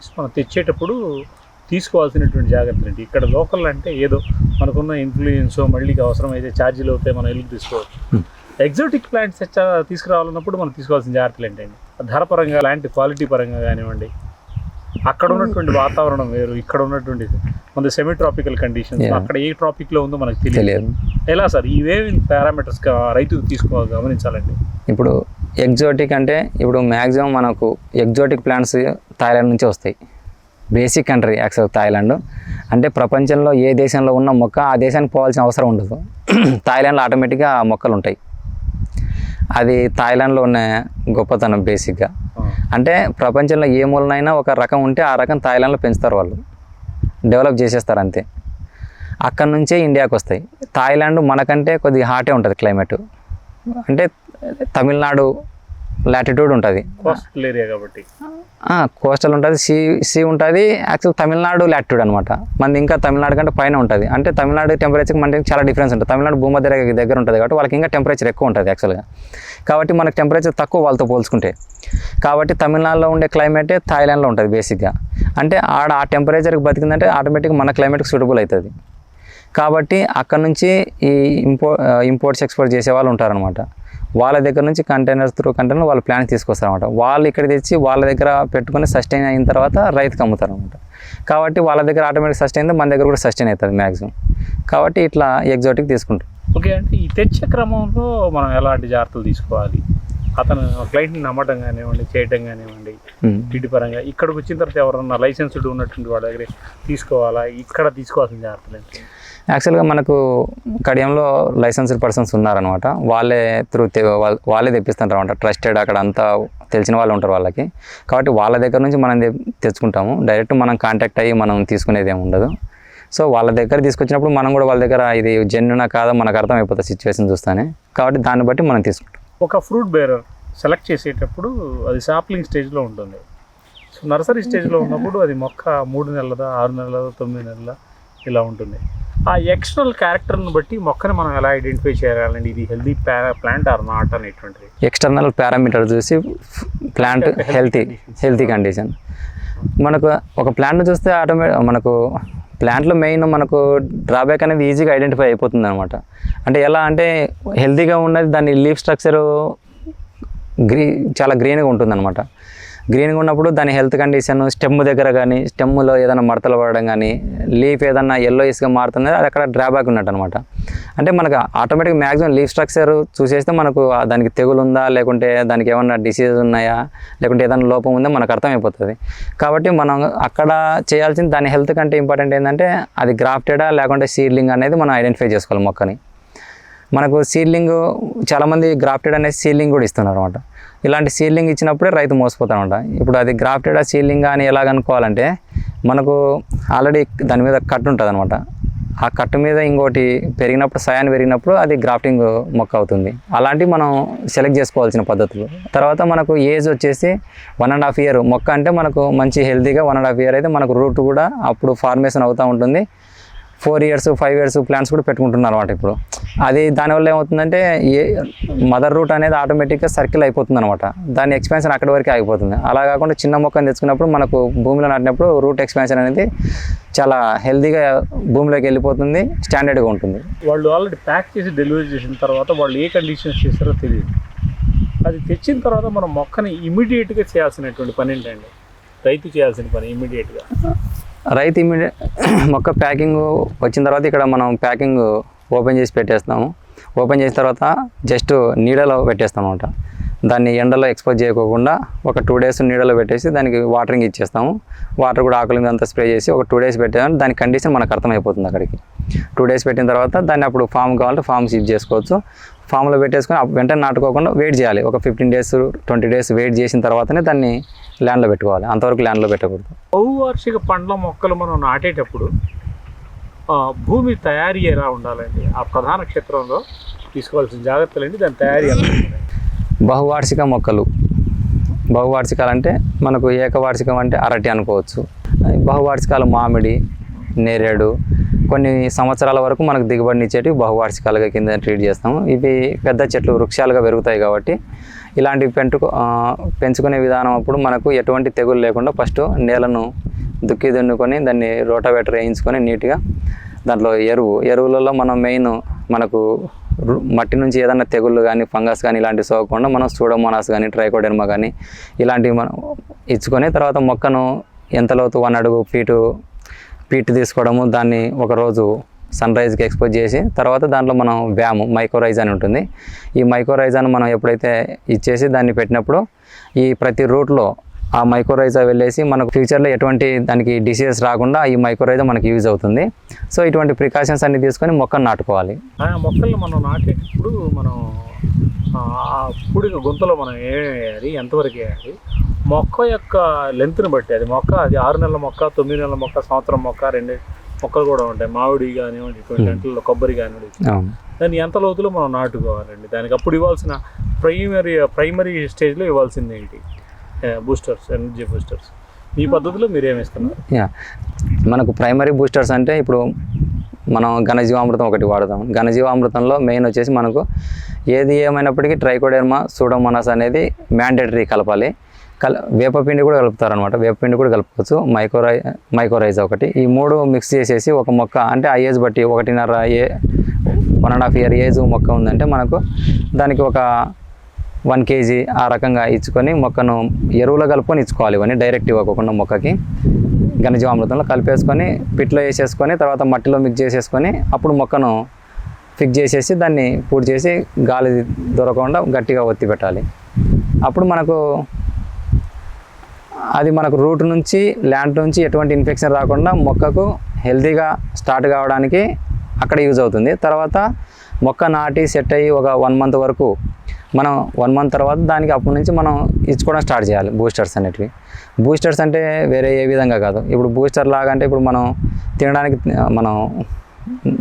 Exotics మనం తెచ్చేటప్పుడు తీసుకోవాల్సినటువంటి జాగ్రత్తలు ఏంటి? ఇక్కడ లోకల్ అంటే ఏదో మనకున్న ఇన్ఫ్లుయెన్స్ మళ్ళీ అవసరమైతే ఛార్జీలు అవుతాయి మనం వెళ్ళి తీసుకోవచ్చు. ఎగ్జాటిక్ ప్లాంట్స్ తెచ్చా తీసుకురావాలన్నప్పుడు మనం తీసుకోవాల్సిన జాగ్రత్తలు ఏంటండి ధర పరంగా లాంటి క్వాలిటీ పరంగా కానివ్వండి. అక్కడ ఉన్నటువంటి వాతావరణం వేరు ఇక్కడ ఉన్నటువంటి మన సెమీ ట్రాపికల్ కండిషన్స్. అక్కడ ఏ ట్రాపిక్లో ఉందో మనకు తెలియదు. ఎలా సార్? ఇవేమి పారామీటర్స్ రైతు తీసుకో గమనించాలండి. ఇప్పుడు ఎగ్జోటిక్ అంటే ఇప్పుడు మ్యాక్సిమం మనకు ఎగ్జోటిక్ ప్లాంట్స్ థాయిలాండ్ నుంచి వస్తాయి. Basic country actual Thailand. అంటే ప్రపంచంలో ఏ దేశంలో ఉన్న మొక్క ఆ దేశానికి పోవాల్సిన అవసరం ఉండదు. థాయిలాండ్లో ఆటోమేటిక్గా మొక్కలు ఉంటాయి. అది థాయిలాండ్లో ఉన్న గొప్పతనం బేసిక్గా. అంటే ప్రపంచంలో ఏ మూలనైనా ఒక రకం ఉంటే ఆ రకం థాయిలాండ్లో పెంచుతారు వాళ్ళు. డెవలప్ చేసేస్తారు అంతే. అక్కడ నుంచే ఇండియాకి వస్తాయి. థాయిలాండ్ మనకంటే కొద్దిగా హాటే ఉంటుంది క్లైమేట్. అంటే తమిళనాడు లాటిట్యూడ్ ఉంటుంది. కోస్టల్ ఏరియా కాబట్టి. కోస్టల్ ఉంటుంది సీ సీ ఉంటుంది యాక్చువల్ తమిళనాడు లాటిట్యూడ్ అనమాట మనది ఇంకా తమిళనాడు కంటే పైన ఉంటుంది. అంటే తమిళనాడు టెంపరేచర్ మనకి చాలా డిఫరెన్స్ ఉంటుంది. తమిళనాడు భూమధ్య దగ్గర ఉంటుంది కాబట్టి వాళ్ళకి ఇంకా టెంపరేచర్ ఎక్కువ ఉంటుంది యాక్చువల్గా కాబట్టి మనకి టెంపరేచర్ తక్కువ వాళ్ళతో పోల్చుకుంటే. కాబట్టి తమిళనాడులో ఉండే క్లైమేటే థాయిలాండ్లో ఉంటుంది బేసిక్గా అంటే ఆడ ఆ టెంపరేచర్కి బతికిందంటే ఆటోమేటిక్గా మన క్లైమేట్కి సూటబుల్ అవుతుంది కాబట్టి అక్కడ నుంచి ఈ ఇంపో ఇంపోర్ట్స్ ఎక్స్పోర్ట్ చేసే వాళ్ళు ఉంటారనమాట వాళ్ళ దగ్గర నుంచి కంటైనర్స్ త్రూ కంటైనర్ వాళ్ళ ప్లాన్ తీసుకొస్తారనమాట వాళ్ళు ఇక్కడ తెచ్చి వాళ్ళ దగ్గర పెట్టుకొని సస్టైన్ అయిన తర్వాత రైతుకి అమ్ముతారు అనమాట కాబట్టి వాళ్ళ దగ్గర ఆటోమేటిక్ సస్టైన్ అయితే మన దగ్గర కూడా సస్టైన్ అవుతుంది మ్యాక్సిమం కాబట్టి ఇట్లా ఎగ్జాటిక్ తీసుకుంటాం ఓకే అంటే ఈ తెచ్చే క్రమంలో మనం ఎలాంటి జాగ్రత్తలు తీసుకోవాలి? అతను క్లయింట్ని నమ్మటం కానివ్వండి చేయటం కానివ్వండి ఉమ్. వీటి పరంగా ఇక్కడికి వచ్చిన తర్వాత ఎవరన్నా లైసెన్స్డ్ ఉన్నటువంటి వాళ్ళ దగ్గర తీసుకోవాలా? ఇక్కడ తీసుకోవాల్సిన జాగ్రత్తలు యాక్చువల్గా మనకు కడియంలో లైసెన్స్డ్ పర్సన్స్ ఉన్నారనమాట వాళ్ళే త్రూ వాళ్ళే తెప్పిస్తుంటారు అనమాట ట్రస్టెడ్ అక్కడ అంతా తెలిసిన వాళ్ళు ఉంటారు వాళ్ళకి. కాబట్టి వాళ్ళ దగ్గర నుంచి మనం తెచ్చుకుంటాము. డైరెక్ట్ మనం కాంటాక్ట్ అయ్యి మనం తీసుకునేది ఏమి ఉండదు. సో వాళ్ళ దగ్గర తీసుకొచ్చినప్పుడు మనం కూడా వాళ్ళ దగ్గర ఇది జెన్యునా కాదో మనకు అర్థం అయిపోతుంది సిచ్యువేషన్ చూస్తానే. కాబట్టి దాన్ని బట్టి మనం తీసుకుంటాం. ఒక ఫ్రూట్ బేరర్ సెలెక్ట్ చేసేటప్పుడు అది సాప్లింగ్ స్టేజ్లో ఉంటుంది. సో నర్సరీ స్టేజ్లో ఉన్నప్పుడు అది మొక్క మూడు నెలలదా ఆరు నెలలదా తొమ్మిది నెలల ఇలా ఉంటుంది. ఆ ఎక్స్టర్నల్ క్యారెక్టర్ని బట్టి మొక్కని మనం ఎలా ఐడెంటిఫై చేయాలండి? ఇది హెల్దీ ప్లాంట్ ఆర్ నాట్ అనేటువంటిది? ఎక్స్టర్నల్ పారామీటర్ చూసి ప్లాంట్ హెల్తీ హెల్తీ కండిషన్ మనకు ఒక ప్లాంట్ చూస్తే ఆటోమేటిక్ మనకు ప్లాంట్లో మెయిన్ మనకు డ్రాబ్యాక్ అనేది ఈజీగా ఐడెంటిఫై అయిపోతుంది అనమాట అంటే ఎలా అంటే హెల్తీగా ఉన్నది దాని లీఫ్ స్ట్రక్చరు గ్రీ చాలా గ్రీన్గా ఉంటుంది అనమాట గ్రీన్గా ఉన్నప్పుడు దాని హెల్త్ కండిషన్ స్టెమ్ దగ్గర కానీ స్టెమ్లో ఏదైనా మడతలు పడడం కానీ లీఫ్ ఏదైనా ఎల్లోయిస్గా మారుతుంది అది అక్కడ డ్రాబ్యాక్ ఉన్నట్టు అనమాట అంటే మనకు ఆటోమేటిక్ మ్యాక్సిమం లీఫ్ స్ట్రక్చర్ చూసేస్తే మనకు దానికి తెగులు ఉందా లేకుంటే దానికి ఏమన్నా డిసీజ్ ఉన్నాయా లేకుంటే ఏదైనా లోపం ఉందా మనకు అర్థమైపోతుంది. కాబట్టి మనం అక్కడ చేయాల్సింది దాని హెల్త్ కంటే ఇంపార్టెంట్ ఏంటంటే అది గ్రాఫ్టెడా లేకుంటే సీడ్లింగ్ అనేది మనం ఐడెంటిఫై చేసుకోవాలి మొక్కని. మనకు సీడ్లింగ్ చాలామంది గ్రాఫ్టెడ్ అనే సీడ్లింగ్ కూడా ఇస్తున్నారు అనమాట ఇలాంటి సీడ్లింగ్ ఇచ్చినప్పుడే రైతు మోసపోతానమాట ఇప్పుడు అది గ్రాఫ్టెడ్ ఆ సీడ్లింగ్ అని ఎలాగ అనుకోవాలంటే మనకు ఆల్రెడీ దాని మీద కట్టు ఉంటుంది అనమాట ఆ కట్టు మీద ఇంకోటి పెరిగినప్పుడు సయాన్ పెరిగినప్పుడు అది గ్రాఫ్టింగ్ మొక్క అవుతుంది. అలాంటివి మనం సెలెక్ట్ చేసుకోవాల్సిన పద్ధతులు. తర్వాత మనకు ఏజ్ వచ్చేసి వన్ అండ్ హాఫ్ ఇయర్. మొక్క అంటే మనకు మంచి హెల్తీగా వన్ అండ్ హాఫ్ ఇయర్ అయితే మనకు రూట్ కూడా అప్పుడు ఫార్మేషన్ అవుతూ ఉంటుంది. Four years five years plans కూడా పెట్టుకుంటున్నారు అనమాట ఇప్పుడు. అది దానివల్ల ఏమవుతుందంటే ఏ మదర్ రూట్ అనేది ఆటోమేటిక్గా సర్కిల్ అయిపోతుంది అనమాట దాని ఎక్స్పాన్షన్ అక్కడి వరకు ఆగిపోతుంది. అలా కాకుండా చిన్న మొక్కను తెచ్చుకున్నప్పుడు మనకు భూమిలో నాటినప్పుడు రూట్ ఎక్స్పాన్షన్ అనేది చాలా హెల్దీగా భూమిలోకి వెళ్ళిపోతుంది స్టాండర్డ్గా ఉంటుంది. వాళ్ళు ఆల్రెడీ ప్యాక్ చేసి డెలివరీ చేసిన తర్వాత వాళ్ళు ఏ కండిషన్స్ చేస్తారో తెలియదు. అది తెచ్చిన తర్వాత మనం మొక్కని ఇమీడియట్గా చేయాల్సినటువంటి పని ఏంటండి? రైతు చేయాల్సిన పని ఇమీడియట్గా. రైతు ఇమీడియట్ మొక్క ప్యాకింగ్ వచ్చిన తర్వాత ఇక్కడ మనం ప్యాకింగ్ ఓపెన్ చేసి పెట్టేస్తాము. ఓపెన్ చేసిన తర్వాత జస్ట్ నీడలో పెట్టేస్తాం అనమాట దాన్ని ఎండలో ఎక్స్పోజ్ చేయకోకుండా ఒక టూ డేస్ నీడలో పెట్టేసి దానికి వాటరింగ్ ఇచ్చేస్తాము. వాటర్ కూడా ఆకుల మీద అంతా స్ప్రే చేసి ఒక టూ డేస్ పెట్టాము దాని కండిషన్ మనకు అర్థమైపోతుంది అక్కడికి. టూ డేస్ పెట్టిన తర్వాత దాన్ని అప్పుడు ఫామ్ కావాలంటే ఫామ్ షిప్ చేసుకోవచ్చు. ఫామ్లో పెట్టేసుకొని వెంటనే నాటుకోకుండా వెయిట్ చేయాలి. ఒక fifteen days twenty days wait చేసిన తర్వాతనే దాన్ని ల్యాండ్లో పెట్టుకోవాలి. అంతవరకు ల్యాండ్లో పెట్టకూడదు. బహువార్షిక పండ్ల మొక్కలు మనం నాటేటప్పుడు భూమి తయారీ ఎలా ఉండాలండి? ఆ ప్రధాన క్షేత్రంలో తీసుకోవాల్సిన జాగ్రత్తలు ఏంటి? దాని తయారీ బహువార్షిక మొక్కలు. బహువార్షికాలు అంటే మనకు ఏకవార్షికం అంటే అరటి అనుకోవచ్చు. బహువార్షికాలు మామిడి నేరేడు కొన్ని సంవత్సరాల వరకు మనకు దిగుబడిని ఇచ్చేటివి బహువార్షికాలుగా కింద ట్రీట్ చేస్తాము. ఇవి పెద్ద చెట్లు వృక్షాలుగా పెరుగుతాయి కాబట్టి ఇలాంటివి పెంటుకు పెంచుకునే విధానం అప్పుడు మనకు ఎటువంటి తెగులు లేకుండా ఫస్ట్ నేలను దుక్కి దున్నుకొని దాన్ని రోటావేటర్ వేయించుకొని నీట్గా దాంట్లో ఎరువు ఎరువులలో మనం మెయిన్ మనకు మట్టి నుంచి ఏదైనా తెగుళ్ళు కానీ ఫంగస్ కానీ ఇలాంటివి సోకకుండా మనం సూడోమోనాస్ కానీ ట్రైకోడెర్మా కానీ ఇలాంటివి మనం ఇచ్చుకొని తర్వాత మొక్కను ఎంతలోతు వన్ అడుగు ఫీటు పీట్ తీసుకోవడము దాన్ని ఒకరోజు సన్ రైజ్కి ఎక్స్పోజ్ చేసి తర్వాత దాంట్లో మనం వ్యాము మైక్రోరైజ్ అని ఉంటుంది. ఈ మైక్రోరైజాన్ మనం ఎప్పుడైతే ఇచ్చేసి దాన్ని పెట్టినప్పుడు ఈ ప్రతి రూట్లో ఆ మైక్రోరైజా వెళ్ళేసి మనకు ఫ్యూచర్లో ఎటువంటి దానికి డిసీజెస్ రాకుండా ఈ మైక్రోరైజా మనకి యూజ్ అవుతుంది. సో ఇటువంటి ప్రికాషన్స్ అన్ని తీసుకొని మొక్కను నాటుకోవాలి. ఆ మొక్కల్ని మనం నాటేటప్పుడు మనం పుడిన గుంతలో మనం ఏమేమి వేయాలి? ఎంతవరకు వేయాలి? మొక్క యొక్క లెంత్ని బట్టి అది మొక్క అది ఆరు నెలల మొక్క తొమ్మిది నెలల మొక్క సంవత్సరం మొక్క రెండు మొక్కలు కూడా ఉంటాయి. మామిడి కానివ్వండి ఇటువంటి Hmm. వాటిల్లో కొబ్బరి కానివ్వండి. దాన్ని ఎంత లోతులో మనం నాటుకోవాలండి? దానికి అప్పుడు ఇవ్వాల్సిన ప్రైమరీ ప్రైమరీ స్టేజ్లో ఇవ్వాల్సింది ఏంటి? బూస్టర్స్ ఎనర్జీ బూస్టర్స్ మీ పద్ధతిలో మీరు ఏమి ఇస్తున్నారు యా. మనకు ప్రైమరీ బూస్టర్స్ అంటే ఇప్పుడు మనం ఘనజీవామృతం ఒకటి వాడతాం ఘనజీవామృతంలో మెయిన్ వచ్చేసి మనకు ఏది ఏమైనప్పటికీ ట్రైకోడెర్మా సూడోమోనాస్ అనేది మ్యాండేటరీ కలపాలి. కల వేపపిండి కూడా కలుపుతారు అనమాట వేపపిండి కూడా కలుపుకోవచ్చు. మైక్రోరై మైక్రోరైజ్ ఒకటి. ఈ మూడు మిక్స్ చేసేసి ఒక మొక్క అంటే ఆ ఏజ్ బట్టి ఒకటిన్నర a one and half year age మొక్క ఉందంటే మనకు దానికి ఒక వన్ కేజీ ఆ రకంగా ఇచ్చుకొని మొక్కను ఎరువులో కలుపుకొని ఇచ్చుకోవాలి. ఇవన్నీ డైరెక్ట్ ఇవ్వకుండా మొక్కకి ఘనజీవామృతంలో కలిపేసుకొని పిట్లో వేసేసుకొని తర్వాత మట్టిలో మిక్స్ చేసేసుకొని అప్పుడు మొక్కను ఫిక్స్ చేసేసి దాన్ని పూర్తి చేసి గాలి దొరకకుండా గట్టిగా ఒత్తి పెట్టాలి. అప్పుడు మనకు అది మనకు రూట్ నుంచి ల్యాండ్ నుంచి ఎటువంటి ఇన్ఫెక్షన్ రాకుండా మొక్కకు హెల్తీగా స్టార్ట్ కావడానికి అక్కడ యూజ్ అవుతుంది. తర్వాత మొక్క నాటి సెట్ అయ్యి ఒక వన్ మంత్ వరకు మనం వన్ మంత్ తర్వాత దానికి అప్పటి నుంచి మనం ఇచ్చుకోవడం స్టార్ట్ చేయాలి బూస్టర్స్ అనేటివి. బూస్టర్స్ అంటే వేరే ఏ విధంగా కాదు. ఇప్పుడు బూస్టర్ లాగా అంటే ఇప్పుడు మనం తినడానికి మనం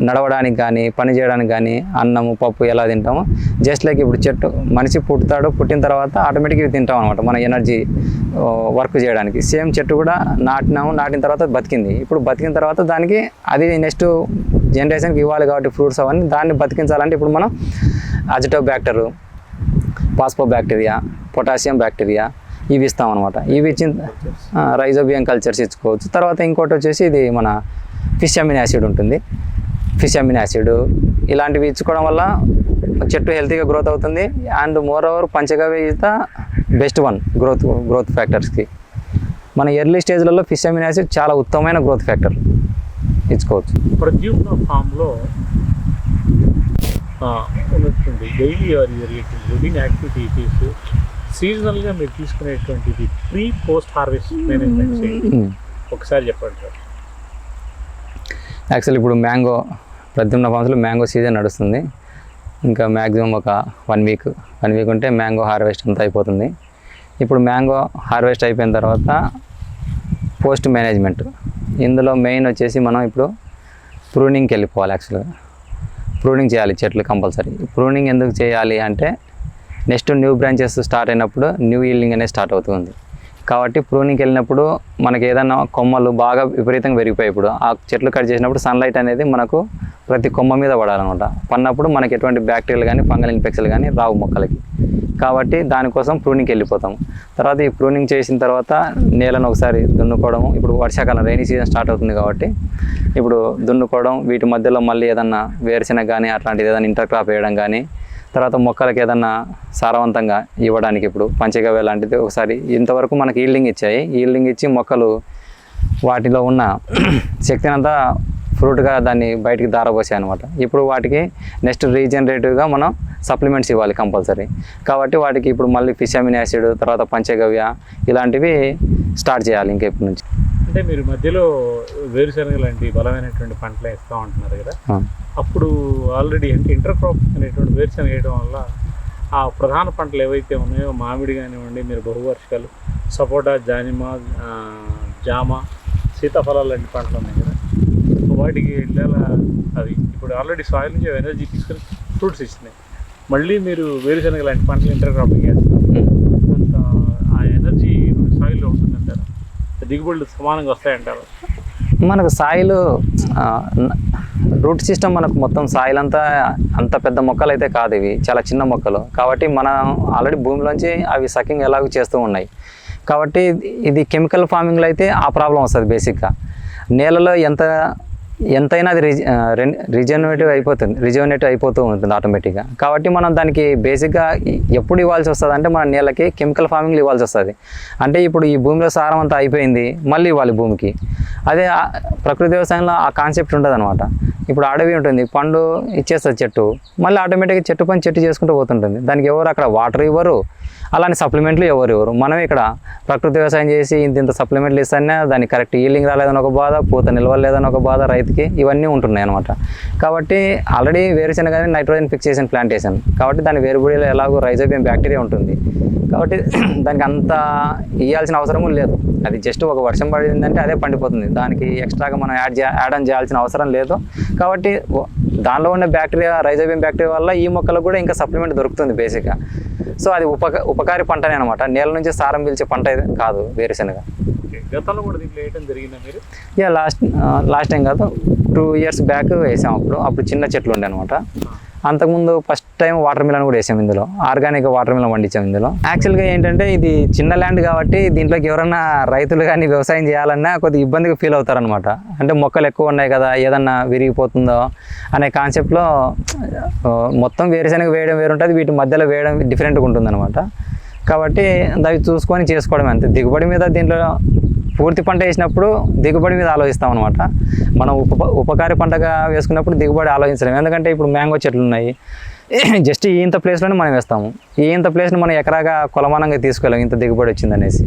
నడవడానికి కానీ పని చేయడానికి కానీ అన్నము పప్పు ఎలా తింటామో జస్ట్ లైక్ ఇప్పుడు చెట్టు మనిషి పుట్టుతాడు పుట్టిన తర్వాత ఆటోమేటిక్గా తింటాం అనమాట మన ఎనర్జీ వర్క్ చేయడానికి. సేమ్ చెట్టు కూడా నాటినాము నాటిన తర్వాత బతికింది. ఇప్పుడు బతికిన తర్వాత దానికి అది నెక్స్ట్ జనరేషన్కి ఇవ్వాలి కాబట్టి ఫ్రూట్స్ అవన్నీ దాన్ని బతికించాలంటే ఇప్పుడు మనం azotobacter phospho bacteria potassium bacteria ఇవి ఇస్తాం అనమాట ఇవి ఇచ్చిన రైజోబియం కల్చర్స్ ఇచ్చుకోవచ్చు. తర్వాత ఇంకోటి వచ్చేసి ఇది మన ఫిష్ అమిన్ యాసిడ్ ఉంటుంది. ఫిష్ అమిన్ యాసిడ్ ఇలాంటివి ఇచ్చుకోవడం వల్ల చెట్టు హెల్తీగా గ్రోత్ అవుతుంది. And moreover panchagavya is the best one growth growth ఫ్యాక్టర్స్కి. మన ఎర్లీ స్టేజ్లలో ఫిష్ అమిన్ యాసిడ్ చాలా ఉత్తమమైన గ్రోత్ ఫ్యాక్టర్ ఇచ్చుకోవచ్చు. ప్రద్యుమ్న ఫామ్లో ఉన్నటువంటి డైలీ ఆర్ రొటీన్ యాక్టివిటీస్. సీజనల్గా మీరు తీసుకునేటువంటిది ప్రీ పోస్ట్ హార్వెస్ట్ మేనేజ్మెంట్. ఒకసారి చెప్పండి సార్. యాక్చువల్ ఇప్పుడు మ్యాంగో ప్రద్యుమ్న ఫామ్స్లో మ్యాంగో సీజన్ నడుస్తుంది. ఇంకా మ్యాక్సిమం ఒక వన్ వీక్ వన్ వీక్ ఉంటే మ్యాంగో హార్వెస్ట్ అంతా అయిపోతుంది. ఇప్పుడు మ్యాంగో హార్వెస్ట్ అయిపోయిన తర్వాత పోస్ట్ మేనేజ్మెంట్. ఇందులో మెయిన్ వచ్చేసి మనం ఇప్పుడు ప్రూనింగ్కి వెళ్ళిపోవాలి యాక్చువల్గా. ప్రూనింగ్ చేయాలి చెట్లు కంపల్సరీ. ప్రూనింగ్ ఎందుకు చేయాలి అంటే నెక్స్ట్ న్యూ బ్రాంచెస్ స్టార్ట్ అయినప్పుడు న్యూ ఈల్డింగ్ అనేది స్టార్ట్ అవుతుంది. కాబట్టి ప్రూనింగ్కి వెళ్ళినప్పుడు మనకి ఏదైనా కొమ్మలు బాగా విపరీతంగా పెరిగిపోయి ఇప్పుడు. ఆ చెట్లు కట్ చేసినప్పుడు సన్లైట్ అనేది మనకు ప్రతి కొమ్మ మీద పడాలన్నమాట. పడినప్పుడు మనకి ఎటువంటి బ్యాక్టీరియల్ కానీ ఫంగల్ ఇన్ఫెక్షన్ కానీ రావు మొక్కలకి. కాబట్టి దానికోసం ప్రూనింగ్కి వెళ్ళిపోతాం తర్వాత ఈ ప్రూనింగ్ చేసిన తర్వాత నేలను ఒకసారి దున్నుకోవడం ఇప్పుడు వర్షాకాలం రైనీ సీజన్ స్టార్ట్ అవుతుంది కాబట్టి ఇప్పుడు దున్నుకోవడం వీటి మధ్యలో మళ్ళీ ఏదన్నా వేరుశెనగ కానీ అట్లాంటిది ఏదైనా ఇంటర్ క్రాప్ వేయడం కానీ తర్వాత మొక్కలకి ఏదన్నా సారవంతంగా ఇవ్వడానికి ఇప్పుడు పంచగవ్య లాంటిది ఒకసారి ఇంతవరకు మనకి ఈల్డింగ్ ఇచ్చాయి. ఈల్డింగ్ ఇచ్చి మొక్కలు వాటిలో ఉన్న శక్తిని అంతా ఫ్రూట్గా దాన్ని బయటికి దారబోసాయి అనమాట ఇప్పుడు వాటికి నెక్స్ట్ రీజనరేటివ్గా మనం సప్లిమెంట్స్ ఇవ్వాలి కంపల్సరీ. కాబట్టి వాటికి ఇప్పుడు మళ్ళీ ఫిషామిన్ యాసిడ్ తర్వాత పంచగవ్య ఇలాంటివి స్టార్ట్ చేయాలి ఇంకా ఇప్పటి నుంచి. అంటే మీరు మధ్యలో వేరుశనగ లాంటి బలమైనటువంటి పంటలు వేస్తూ ఉంటున్నారు కదా. అప్పుడు ఆల్రెడీ అంటే ఇంటర్ క్రాప్ అనేటువంటి వేరుశనగ వేయడం వల్ల ఆ ప్రధాన పంటలు ఏవైతే ఉన్నాయో మామిడి కానివ్వండి మీరు బహువర్షకాలు సపోటా జానిమ జామ సీతాఫలాలు లాంటి పంటలు ఉన్నాయి కదా. వాటికి వెళ్ళేలా అవి ఇప్పుడు ఆల్రెడీ సాయిల్ నుంచి ఎనర్జీ తీసుకొని ఫ్రూట్స్ ఇచ్చినాయి మళ్ళీ మీరు వేరుశనగ లాంటి పంటలు ఇంటర్ క్రాపింగ్ చేస్తారు అంత ఆ ఎనర్జీ సాయిల్లో ఉంటుందంటారు దిగుబడులు సమానంగా వస్తాయంటారు? మనకు సాయిలు రూట్ సిస్టమ్ మనకు మొత్తం సాయిల్ అంతా అంత పెద్ద మొక్కలు అయితే కాదు ఇవి చాలా చిన్న మొక్కలు. కాబట్టి మనం ఆల్రెడీ భూమిలోంచి అవి సకింగ్ ఎలాగో చేస్తూ ఉన్నాయి. కాబట్టి ఇది కెమికల్ ఫార్మింగ్లో అయితే ఆ ప్రాబ్లం వస్తుంది బేసిక్గా. నేలలో ఎంత ఎంతైనా అది రిజ రిజనరేటివ్ అయిపోతుంది రిజనరేటివ్ అయిపోతూ ఉంటుంది ఆటోమేటిక్గా. కాబట్టి మనం దానికి బేసిక్గా ఎప్పుడు ఇవ్వాల్సి వస్తుంది అంటే మన నీళ్ళకి కెమికల్ ఫార్మింగ్లు ఇవ్వాల్సి వస్తుంది. అంటే ఇప్పుడు ఈ భూమిలో సారం అంతా అయిపోయింది మళ్ళీ ఇవ్వాలి భూమికి. అదే ప్రకృతి వ్యవసాయంలో ఆ కాన్సెప్ట్ ఉంటుంది అనమాట ఇప్పుడు అడవి ఉంటుంది పండు ఇచ్చేస్తుంది చెట్టు మళ్ళీ ఆటోమేటిక్గా చెట్టు పని చెట్టు చేసుకుంటూ పోతుంటుంది. దానికి ఎవరు అక్కడ వాటర్ ఇవ్వరు అలానే సప్లిమెంట్లు ఎవరు ఎవరు మనం ఇక్కడ ప్రకృతి వ్యవసాయం చేసి ఇంత ఇంత సప్లిమెంట్లు ఇస్తానే దానికి కరెక్ట్ ఈలింగ్ రాలేదని ఒక బాధ పూత నిల్వలేదని ఒక బాధ రైతుకి ఇవన్నీ ఉంటున్నాయి అనమాట కాబట్టి ఆల్రెడీ వేరుశనగని నైట్రోజన్ ఫిక్సేషన్ ప్లాంటేషన్ కాబట్టి దాని వేరుబడిలో ఎలాగో రైజోబియం బ్యాక్టీరియా ఉంటుంది. కాబట్టి దానికి అంత ఇవ్వాల్సిన అవసరము లేదు. అది జస్ట్ ఒక వర్షం పడిందంటే అదే పండిపోతుంది. దానికి ఎక్స్ట్రాగా మనం యాడ్ చే యాడ్ ఆన్ చేయాల్సిన అవసరం లేదు. కాబట్టి దానిలో ఉన్న బ్యాక్టీరియా రైజోబియం బ్యాక్టీరియా వల్ల ఈ మొక్కలకు కూడా ఇంకా సప్లిమెంట్ దొరుకుతుంది బేసిక్గా. సో అది ఉపక ఉపకారి పంటనే అనమాట నేల నుంచి సారం పీల్చే పంట కాదు వేరుశనగ. గతంలో కూడా దీంట్లో వేయటం జరిగిందా మీరు? ఇక లాస్ట్ లాస్ట్ టైం కాదు టూ ఇయర్స్ బ్యాక్ వేసాం అప్పుడు. అప్పుడు చిన్న చెట్లు ఉండే అనమాట అంతకుముందు ఫస్ట్ టైం వాటర్ మిలన్ కూడా వేసాం ఇందులో. ఆర్గానిక్ వాటర్ మిలన్ పండించాం ఇందులో. యాక్చువల్గా ఏంటంటే ఇది చిన్న ల్యాండ్ కాబట్టి దీంట్లోకి ఎవరన్నా రైతులు కానీ వ్యవసాయం చేయాలన్నా కొద్దిగా ఇబ్బందిగా ఫీల్ అవుతారనమాట అంటే మొక్కలు ఎక్కువ ఉన్నాయి కదా ఏదన్నా విరిగిపోతుందో అనే కాన్సెప్ట్లో మొత్తం వేరుశనగ వేయడం వేరుంటుంది వీటి మధ్యలో వేయడం డిఫరెంట్గా ఉంటుంది కాబట్టి అవి చూసుకొని చేసుకోవడం అంతే. దిగుబడి మీద దీంట్లో పూర్తి పంట వేసినప్పుడు దిగుబడి మీద ఆలోచిస్తాం అనమాట మనం ఉప ఉపకారి పంటగా వేసుకున్నప్పుడు దిగుబడి ఆలోచించలేము ఎందుకంటే ఇప్పుడు మ్యాంగో చెట్లు ఉన్నాయి. జస్ట్ ఈ ఇంత ప్లేస్లోనే మనం వేస్తాము. ఈ ఇంత ప్లేస్ని మనం ఎకరాగా కొలమానంగా తీసుకోలేము ఇంత దిగుబడి వచ్చిందనేసి.